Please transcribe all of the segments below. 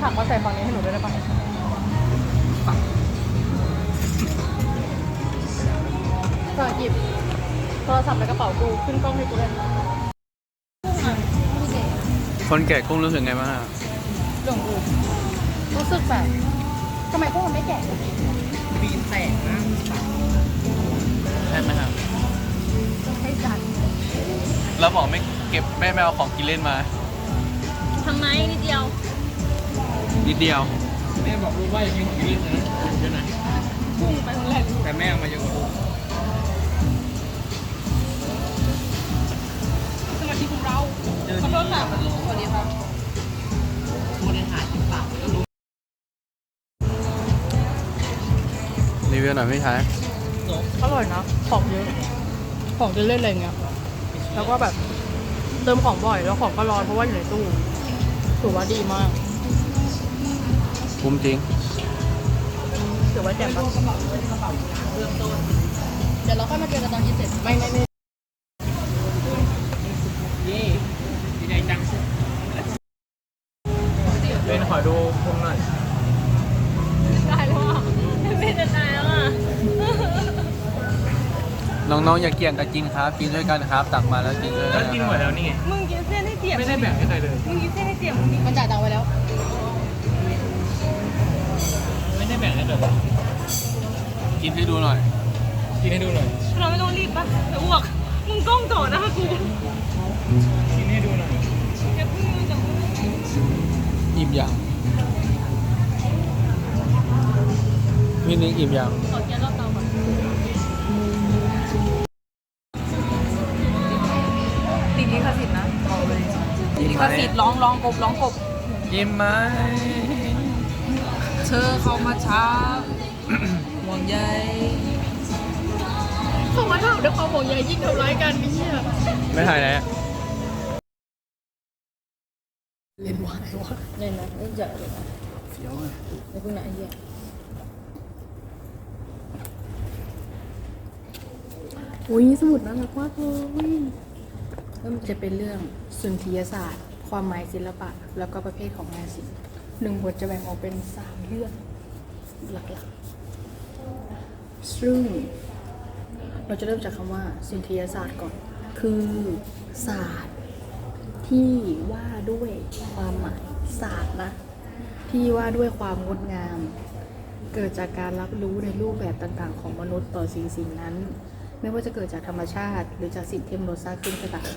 ผักมาใส่ฝั่งนี้ให้หนูด้วยได้ปะก็หยิบโทรศัพท์ในกระเป๋ากูขึ้นกล้องให้กูเลยคนแก่กุ้งรู้สึกไงบ้างอะเรื่องกูรู้สึกแบบทำไมพวกมันไม่แก่เลยบีนแตกนะใช่ไหมครับให้จัดเราบอกไม่เก็บแม่ไม่เอาของกินเล่นมา นิดเดียว แม่บอกลูกว่าอย่ากินของกินนะเยอะนะพุ่งไปทางแรกแต่แม่เอามาเยอะกว่าลูกสวัสดีของเราขอโทษค่ะสวัสดีครับบริหารที่ปากก็รู้รีวิวหน่อยพี่ชายอร่อยนะ ของเยอะ ของจะเล่นอะไรเงี้ย แล้วก็แบบเติมของบ่อยแล้วของก็ร้อนเพราะว่าอยู่ในตู้ถือว่าดีมาก คุ้มจริงถือว่าแจ่มปะเดี๋ยวเราค่อยมาเจอกันตอนกินเสร็จไม่ไม่ไม่เย่ดีใจจังเป็นขอดูพุงหน่อยได้แล้วอะไม่จะตายแล้วอะน้องๆอย่าเกี่ยงกันกินครับ กินด้วยกันครับ ตักมาแล้วกินด้วยกัแล้วนกินหมดแล้วนี่ไงมึงกินเส้นให้เจียบไม่ได้แบ่งให้ใครเลยมึงกินเส้นให้เจียบมึงมันจ่ายตังค์ไปแล้ว เลยกินให้ดูหน่อย กินให้ดูหน่อย เราไม่ต้องรีบปะจะอ้วก มึงกล้องโตนะคะกูกินให้ดูหน่อยอย่าเพิ่งจะมึงอิ่มยังพี่นิกอิ่มยังขอแกรอบเตาก่อนติดลิขสิทธิ์นะบอกเลยอิ่มลิไหขมสิทธิ์ร้องร้องกบร้องกบอิ่มไหม เธอเข้ามาช้า ห่วงใยเข้ามาถามด้วยความห่วงใยยิ่งทำร้ายกันไม่เชื่อไม่ถ่ายแล้วเล่นวายวะเล่นนะเล่นเจอเลยนะเฟี้ยวอะในพวกไหนไอ้เหี้ยโอ้ยสมุดน่ารักมากเลยเริ่มจะเป็นเรื่องสุนทรียศาสตร์ ความหมายศิลปะ แล้วก็ประเภทของงานศิลป์ หนึ่งบทจะแบ่งออกเป็นสามเรื่องหลักๆ ซึ่งเราจะเริ่มจากคำว่าสุนทรียศาสตร์ก่อน คือศาสตร์ที่ว่าด้วยความหมายศาสตร์นะที่ว่าด้วยความงดงาม เกิดจากการรับรู้ในรูปแบบต่างๆ ของมนุษย์ต่อสิ่งสิ่งนั้น ไม่ว่าจะเกิดจากธรรมชาติ หรือจากสิ่งที่มนุษย์สร้างขึ้นก็ตาม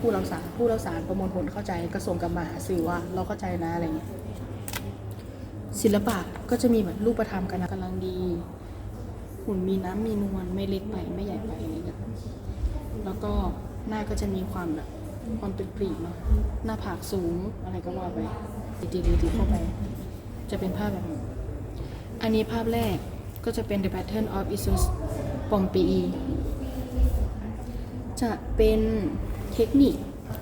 ผู้รับสารผู้รับสารประมวลผลเข้าใจก็ส่งกลับมาหาสื่อว่าเราเข้าใจนะอะไรเงี้ยศิลปะก็จะมีแบบรูปธรรมกันกำลังดีหุ่นมีน้ำมีนวลไม่เล็กไปไม่ใหญ่ไปอะไรเงี้ยแล้วก็หน้าก็จะมีความแบบความเป็นปรีเนาะหน้าผากสูงอะไรก็ว่าไปตีๆๆเข้าไป จะเป็นภาพแบบนี้อันนี้ภาพแรกก็จะเป็น The Pattern of Isus Pompeii จะเป็น เทคนิค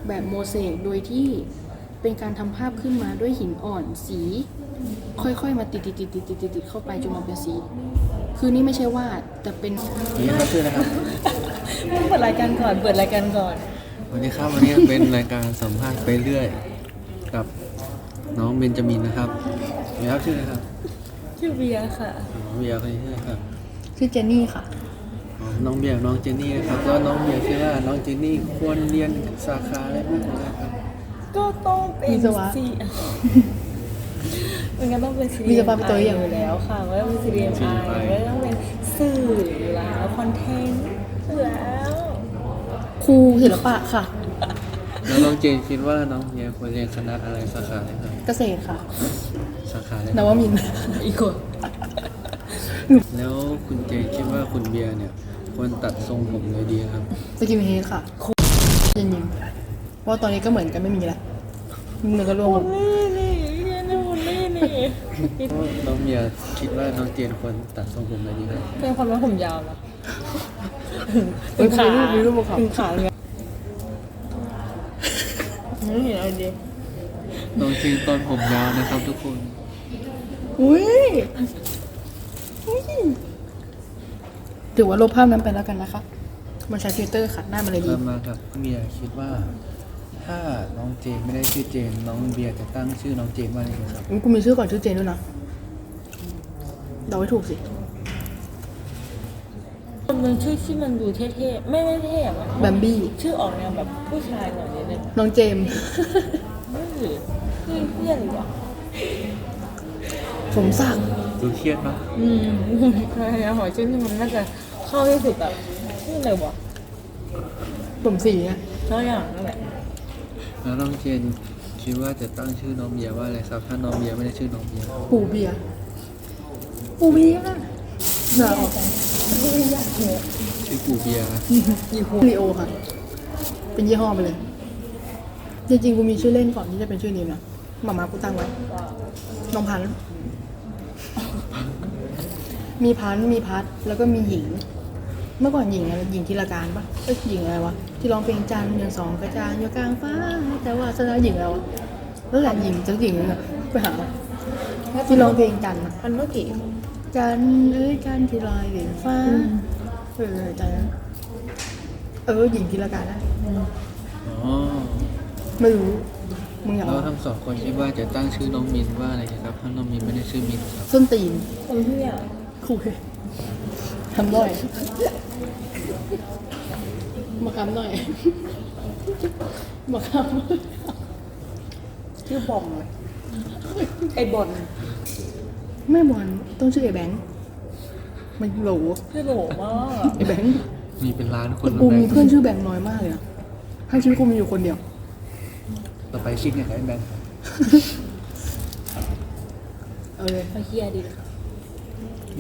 แบบโมเสกโดยที่เป็นการทำภาพขึ้นมาด้วยหินอ่อนสี ค่อยๆ มาติดๆๆๆๆเข้าไปจนมันเป็นสี คือนี่ไม่ใช่วาดแต่เป็นนี่ครับชื่อนะครับ เปิดรายการก่อนเปิดรายการก่อนวันนี้ครับวันนี้เป็นรายการสัมภาษณ์ไปเรื่อย กับน้องเบนจามินนะครับนี่ครับชื่ออะไรครับชื่อเบียร์ค่ะอ๋อเบียร์คนนี้ชื่ออะไรครับ ชื่อเจนนี่ค่ะอ๋อ น้องเบียร์น้องเจนนี่นะครับแล้วน้องเบียร์คิดว่าน้องเจนนี่ควรเรียนสาขาอะไรบ้างนะครับก็ต้องเป็นวิศวะสิมันก็ต้องเป็นวิศวะเป็นตัวอย่าง อยู่แล้วค่ะว่าต้องเป็น CDMI ก็ต้องเป็นสื่ออยู่แล้วคอนเทนต์อยู่แล้วครูศิลปะค่ะ แล้วน้องเจนคิดว่าน้องเบียร์ควรเรียนคณะอะไรสาขาอะไรครับเกษตรค่ะ สาขาอะไรนวมินทร์อีกคน แล้วคุณเจนคิดว่าคุณเบียร์เนี่ย ควรตัดทรงผมเลยดีครับ สกินเฮดค่ะจริงๆเพราะว่าตอนนี้ก็เหมือนกันไม่มีแล้วมันก็รวมหมดนี่นี่เรียนในบุญนี่นี่น้องเบียร์คิดว่าน้องเจนควรตัดทรงผมเลยดีครับเป็นคนว่าผมยาวนะเฮ้ยมีรูปมีรูปมาขอถึงขาเลยไม่เห็นอะไรเดียวน้องจีนตอนผมยาวนะครับทุกคนอุ้ยอุ๊ย ถือว่าลบภาพนั้นไปแล้วกันนะคะ มันใช้ฟิลเตอร์ขัดหน้ามาเลยดี ตามมาครับเบียร์คิดว่า ถ้าน้องเจนไม่ได้ชื่อเจนน้องเบียร์จะตั้งชื่อน้องเจนว่าอะไรดีครับอุ๊ยกูมีชื่อก่อนชื่อเจนด้วยนะเดาให้ถูกสิมันชื่อที่มันดูเท่ๆ ไม่ไม่เท่อะมันแบมบี้ ชื่อออกแนวแบบผู้ชายหน่อยนิดนึงน้องเจมส์ ไม่หรือคือเพื่อนหรือวะผมสั่งดู เครียดปะอืมใช่อะหอยชื่อที่มันน่าจะเข้าที่สุดแบบชื่ออะไรวะผมสีอะเท่าอย่างนั่นแหละแล้วน้องเจนคิดว่าจะตั้งชื่อน้องเบียร์ว่าอะไรครับถ้าน้องเบียร์ไม่ได้ชื่อน้องเบียร์ปูเบียร์ปูเบียร์เหรอชื่อกูเบียร์ลีโอค่ะ เป็นยี่ห้อไปเลย จริงๆกูมีชื่อเล่นก่อนที่จะเป็นชื่อนี้นะหมามากูตั้งไว้น้องพันธุ์ มีพันธุ์มีพัดแล้วก็มีหญิง เมื่อก่อนหญิงอะไรหญิงทีละการปะเอ้ยหญิงอะไรวะที่ร้องเพลงจันทร์อย่างสองกระจางอยู่กลางฟ้า แต่ว่าสนาหญิงอะไรวะแล้วแหละหญิงจังหญิงนึงอะไปหาที่ร้องเพลงจันทร์อะมันเมื่อกี้จันทร์เอ้ยจันทร์ที่ลอยเหรียญฟ้าเออใจนั้นเออหญิงทีละการนะอ๋อไม่รู้มึงอยากแล้วเอาทั้งสองคนคิดว่าจะตั้งชื่อน้องมินว่าอะไรครับถ้าน้องมินไม่ได้ชื่อมินครับส้นตีนคนที่อะ คุยทำหน่อย มาคำหน่อย มาคชื่อบอมเลยไอ้บอลำไม่บอลต้องชื่อไอ้แบงค์มันโหลชื่อโหลมากไอ้แบงค์มีเป็นล้านคนกูแบมีงค์เพื่อนชื่อแบงค์น้อยมากเลยนะทั้งชีวิตกูมีอยู่คนเดียว ต่อไปชิคเนี่ยไอ้แบงค์ครับเอาเลยเขาเฮียดีเรีย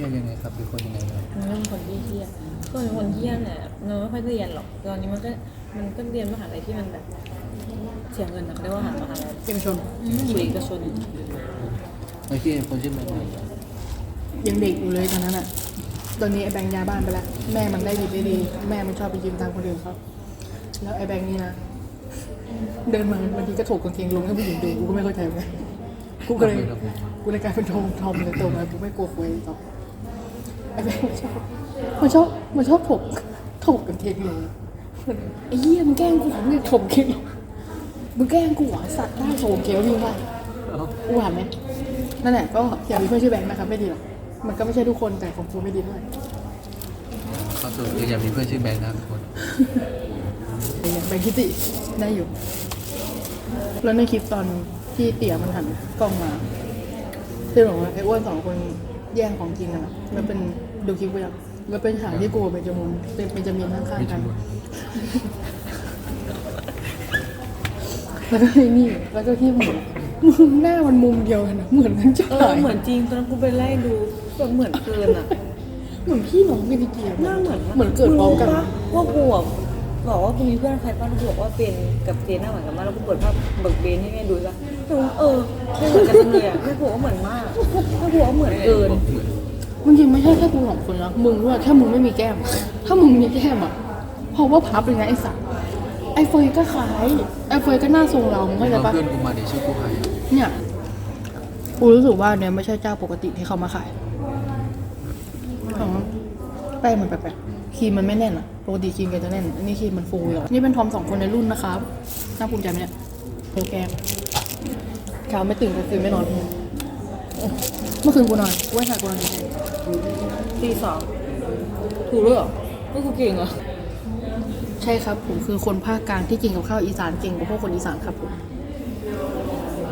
กยังไงครับเป็นคนยังไงครับมันเป็นคนที่เฮียก็เป็นคนเฮียเนี่ยมันไม่ค่อยเรียนหรอก ตอนนี้มันก็มันก็เรียนมหาลัยที่มันแบบเสียเงินนะเรียกว่าหามหาลัยเอกชนอยู่เอกชนไอ้ที่คนชื่อแบงค์ไหนยังเด็กอยู่เลยตอนนั้นอะ ตอนนี้ไอ้แบงค์ย้ายบ้านไปแล้ว แม่มันได้ดีได้ดี แม่มันชอบไปยืมตังค์คนอื่นเขาแล้วไอ้แบงค์นี่นะ เดินมาบางทีก็ถกกางเกงลงให้ผู้หญิงดู กูก็ไม่เข้าใจเหมือนกันกูก็เลย กูเลยกลายเป็นทอมทอมเลยโตมากูไม่กลัวคุยต่อ ไอ้แบงค์มันชอบมันชอบมันชอบถกถกกางเกงลงไอ้เหี้ยมึงแกล้งกูเหรอมึงถกกางเกงลงมึงแกล้งกูเหรอสัตว์ได้โถกางเกงวิ่งได้กูหวานไหมนั่นแหละก็อย่ามีเพื่อนชื่อแบงค์นะครับไม่ดีหรอกมันก็ไม่ใช่ทุกคนแต่ของกูไม่ดีเท่าไหร่ข้อสรุปคืออย่ามีเพื่อนชื่อแบงค์นะทุกคนแต่อย่างแบงค์คิติได้อยู่ แล้วในคลิปตอนที่เตี๋ยมันหันกล้องมาที่บอกว่าไอ้อ้วนสองคนแย่งของกินกันอะแล้วเป็น ดูคลิปกูยังแล้วเป็นฉากที่กูกับเบนจามินเป็นเบนจามินข้างๆกัน แล้วก็ไอ้นี่แล้วก็ที่หมุนมึงหน้ามันมุมเดียวกันนะเหมือนกันจ้าเออเหมือนจริงตอนนั้นกูไปไล่ดูแบบเหมือนเกินอะเหมือนพี่น้องกันจริงๆหน้าเหมือนเหมือนเกิดพร้อมกันรู้ปะว่ากูอะบอกว่ากูมีเพื่อนใครบ้างกูบอกว่าเป็นกับเจนหน้าเหมือนกันมากแล้วกูเปิดภาพเบิกเบนให้แม่ดูจ้ะหนูเออไม่เหมือนกันจังเลยอะแม่กูบอกว่าเหมือนมากแม่กูบอกว่าเหมือนเกิน จริงๆไม่ใช่แค่กูสองคนนะมึงด้วยถ้ามึงไม่มีแก้ม ถ้ามึงมีแก้มอะเพราะว่าพับเป็นไงไอ้สัตว์ไอ้เฟยก็คล้ายไอ้เฟยก็หน้าทรงเรามึงเข้าใจเอาปะเพื่อนกูมาเดี๋ยวชื่อกูไฮเนี่ยกูรู้สึกว่าเนี่ยไม่ใช่เจ้าปกติที่เขามาขายอ๋อแป้งมันแปลกๆครีมมันไม่แน่นอะปกติครีมแกจะแน่นอันนี้ครีมมันฟูเลยนี่เป็นทอมสองคนในรุ่นนะครับน่าภูมิใจไหมเนี่ยโปรแกรมเช้าไม่ตื่นก็คือไม่นอนเมื่อคืนกูนอนกูไม่ถ่ายกูนอนกี่โมง ตีสองถูกเลยเหรอไม่กูเก่งเหรอใช่ครับ ผมคือคนภาคกลางที่กินกับข้าวอีสานเก่งกว่าพวกคนอีสานครับผม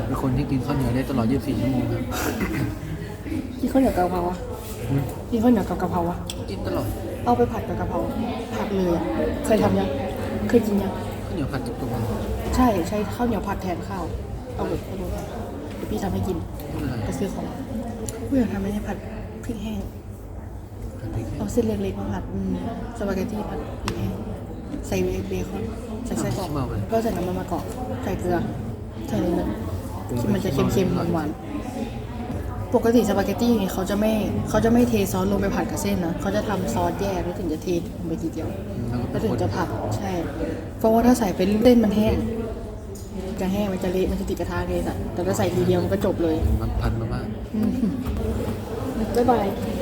เป็นคนที่กินข้าวเหนียวได้ตลอด 24 ชั่วโมงครับ กินข้าวเหนียวกับกะเพราอะกินข้าวเหนียวกับกะเพราอะกินตลอด เอาไปผัดกับกะเพราผัดเลยอะเคยทำยัง เคยกินยัง ข้าวเหนียวผัดกับตัวมันใช่ใช้ข้าวเหนียวผัดแทนข้าว เอาแบบเอาแบบเดี๋ยวพี่ทำให้กินไม่เป็นไรไปซื้อของเพื่อนทำไม่ได้ผัด พริกแห้งผัดพริกแห้งเอาเส้นเล็กๆมาผัดอืมสปาเกตตี้ผัดพริกแห้งใส่เบคอนใส่ไส้กรอกก็ใส่น้ำมันมะกอกใส่เกลือใส่เนยที่มันจะเค็มๆหวานๆปกติสปาเกตตี้เนี่ยเขาจะไม่เขาจะไม่เทซอสลงไปผัดกับเส้นนะเขาจะทำซอสแยกแล้วถึงจะเทลงไปทีเดียวแล้วก็แล้วเป็ถึนงคนจะผัดใช่ เพราะว่าถ้าใส่เป็นเส้นมันแห้งจะแห้งมันจะเละมันจะติดกระทะเลยสัตว์แต่ถ้าใส่ทีเดียวมันก็จบเลยมันพันมาบ้ Bye bye.